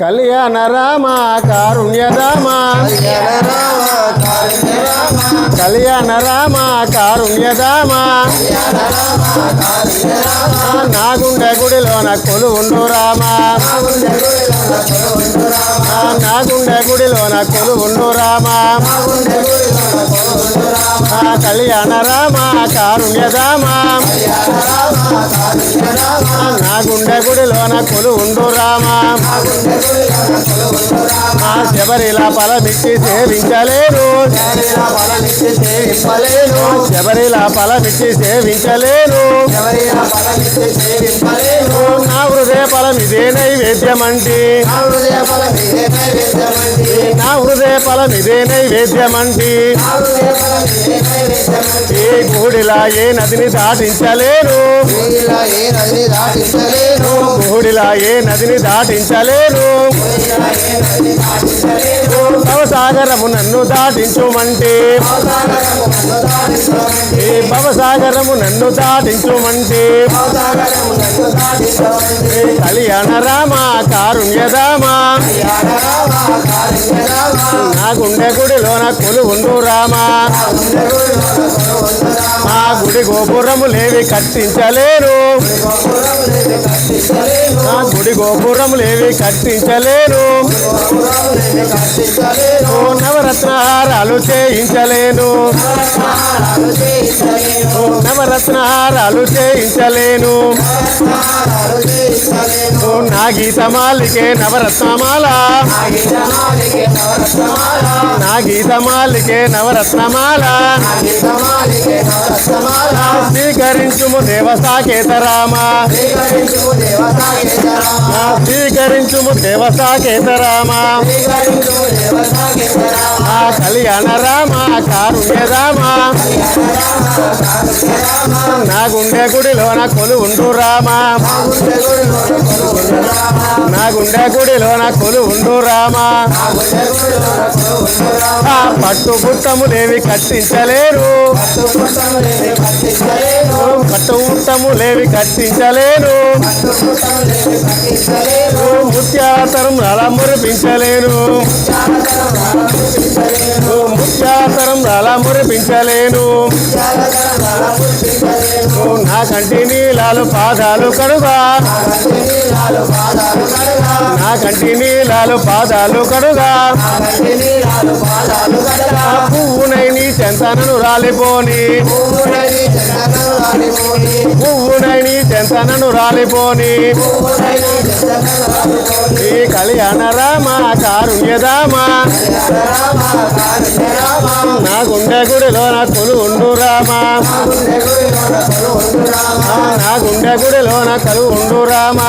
కళ్యాణ రామ కారుణ్యరామ. కళ్యాణ రామ కారుణ్యరామ. నా గుండె గుడిలోన కొలు ఉండు రామ నా గుండె గుడిలోన కొలు ఉండు రామ కళ్యాణ రామ కారుణ్యరామ నా గుండె గుడిలోన కొలు ఉండు రామ. మా శబరిలా పలమిచ్చి సేవించలేను. శబరిలా పలమిచ్చి సేవించలేను. నా ఫలం ఇదే నైవేద్యమంటి నా హృదయ ఫలం ఇదే నైవేద్యమంటి ఏ గూడిలా ఏ నదిని దాటించలేను. గూడిలా ఏ నదిని దాటించలేను. సాగరము నన్ను దాటించుమంటే. సాగరము నన్ను దాటించుమంటే కళ్యాణ రామ కారుణ్య రామ. నా గుండె గుడిలోన కొలు ఉండు రామ. మా గుడి గోపురము లేవి కట్టించలేరు నా గుడి గోపురము లేవి కట్టించలేరు నవరత్నహారాలు చేయించలేను. రత్నహారాలు చేయించలేను. నా గీతమాలికే నవరత్నమాల నా గీతమాలికే నవరత్నమాల స్వీకరించుము దేవ రామ. స్వీకరించుము దేవ రామ. కళ్యాణ రామ కారుణ్య రామ? నా గుండె గుడిలోన కొలు ఉండు రామ? నా గుండె గుడిలోన కొలు ఉండు రామ? పట్టు పుట్టములేవి కట్టించలేరు. పట్టు లేవి కట్టించలేను. ముత్యాతరం అలా మురిపించలేను ముత్యాతరం అలా మురిపించలేను నా కంటి నీలాలు పాదాలు కడుగా. నా కంటి నీలాలు పాదాలు కడుగా. పువ్వునై నీ చెంతనను రాలిపోని. నీ రాలిపోని. ఈ కళ్యాణ రామ కారుణ్యదామా నా గుండె గుడిలో నా కొలు ఉండు రామా. నా గుండె గుడిలో నా కలు ఉండు రామ.